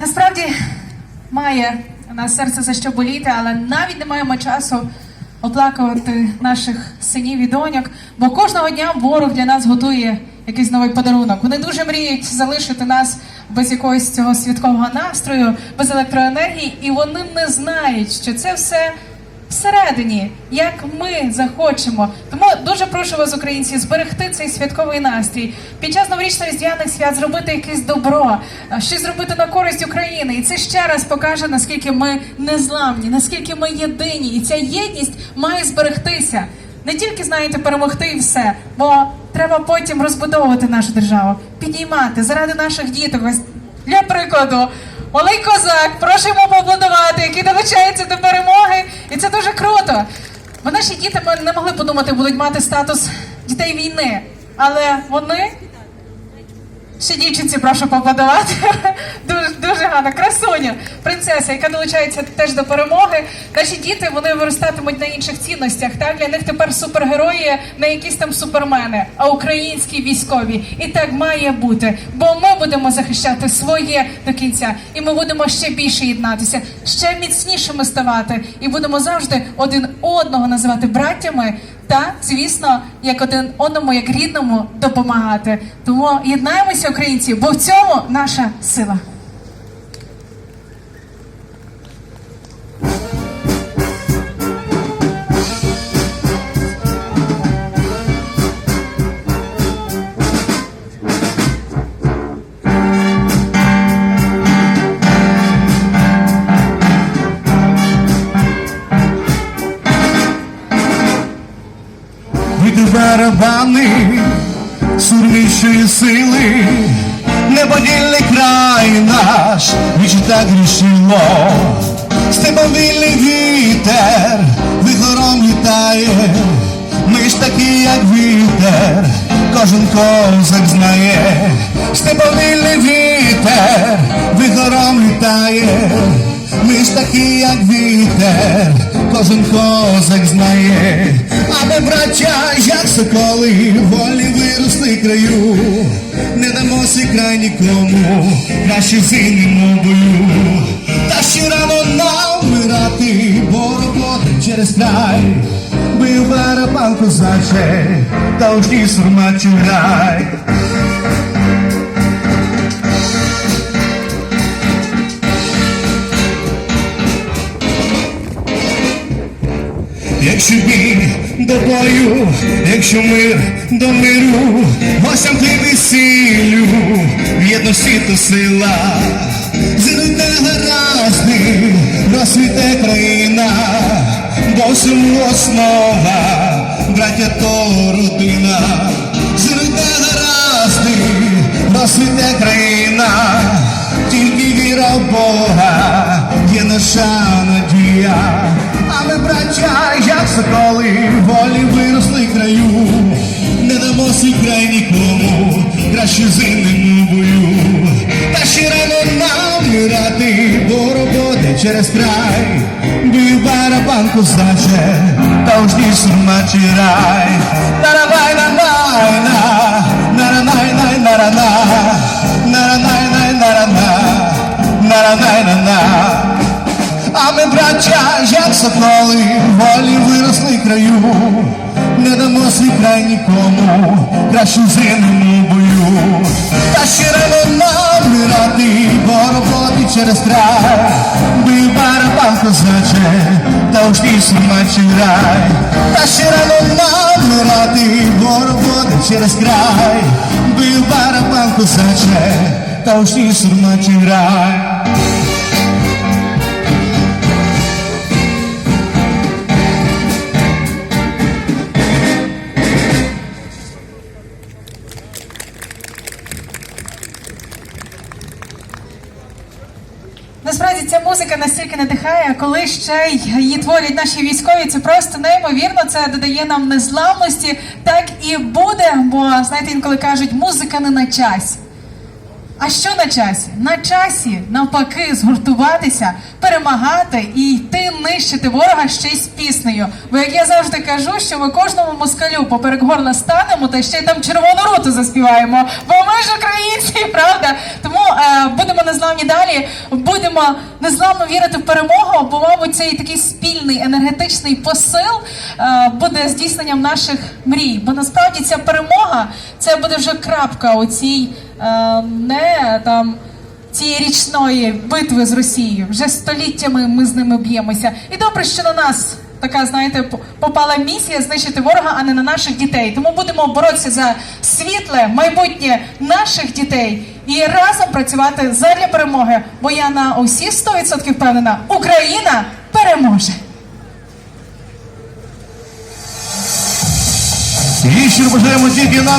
Насправді має на серце за що боліти, але навіть не маємо часу оплакувати наших синів і доньок, бо кожного дня ворог для нас готує якийсь новий подарунок. Вони дуже мріють залишити нас без якогось цього святкового настрою, без електроенергії, і вони не знають, що це все всередині, як ми захочемо. Тому дуже прошу вас, українці, зберегти цей святковий настрій. Під час новорічно-різдвяних свят зробити якесь добро, а, щось зробити на користь України. І це ще раз покаже, наскільки ми незламні, наскільки ми єдині. І ця єдність має зберегтися. Не тільки знаєте перемогти і все, бо треба потім розбудовувати нашу державу, підіймати заради наших діток. Для прикладу, Олей Козак, прошу йому поаплодувати, який долучається до перемоги. І це дуже круто. Бо наші діти ми не могли подумати, будуть мати статус дітей війни. Але вони. Ще дівчинці прошу поаплодувати. Дуже, дуже гарна красуня, принцеса, яка долучається теж до перемоги. Наші діти вони виростатимуть на інших цінностях. Так для них тепер супергерої не якісь там супермени, а українські військові. І так має бути. Бо ми будемо захищати своє до кінця, і ми будемо ще більше єднатися, ще міцнішими ставати, і будемо завжди один одного називати браттями. Та, звісно, як один одному, як рідному допомагати. Тому єднаємося, українці, бо в цьому наша сила. Від барабани сили, неподільний край наш, ніч так рішило, степовільний вітер вихором літає, ми ж такі, як вітер, кожен козак знає, степовільний вітер вихором літає. Ми ж такі, як вітер, кожен козак знає, а ми, браття, як соколи, волі виросли краю, не дамо край нікому, краще зимному бою, та ще рано нам вмирати, бо роботи через край, бив барабан козаче, та уж ні сурма чурай. Якщо бій до бою, якщо мир до миру, гостям хліб і сіллю, в єдності то сила, зіруть негаразди, розсвіте країна, бо всьому основа, браття то родина, зіруть негаразди, розсвіте країна, тільки віра в Бога, є наша надія. А ми, браття, як соколи, волі виросли краю, не дамо свій край нікому, краще зимному бою, та ще рано нам вмирати, бо роботи через край, бив барабан козаче, та уж ні сурма чи рай, наранай на най на наранай най нарана, наранай най нарана, наранай соколи, волі виросли краю, не дамо свій край нікому, краще в бою, та ще рано нам вмирати, через край, бив барабан козаче, та уж ні сумачий рай, та ще рано нам вмирати, бо роботи через край, бив барабан козаче, та уж ні сумачий рай. Насправді ця музика настільки надихає, коли ще її творять наші військові, це просто неймовірно. Це додає нам незламності. Так і буде, бо знаєте, інколи кажуть, музика не на часі. А що на часі? На часі навпаки згуртуватися, перемагати і йти нищити ворога ще й з піснею. Бо як я завжди кажу, що ми кожному москалю поперек горла станемо та ще й там червону руту заспіваємо. Бо ми ж українці, незламні далі. Будемо незламно вірити в перемогу, бо, мабуть, цей такий спільний енергетичний посил е, буде здійсненням наших мрій. Бо насправді ця перемога це буде вже крапка у цій е, не там. Цієї річної битви з Росією вже століттями ми з ними б'ємося. І добре, що на нас така, знаєте, попала місія знищити ворога, а не на наших дітей. Тому будемо боротися за світле майбутнє наших дітей і разом працювати задля перемоги. Бо я на усі 100% впевнена, Україна переможе. Щиро бажаємо тільки нам.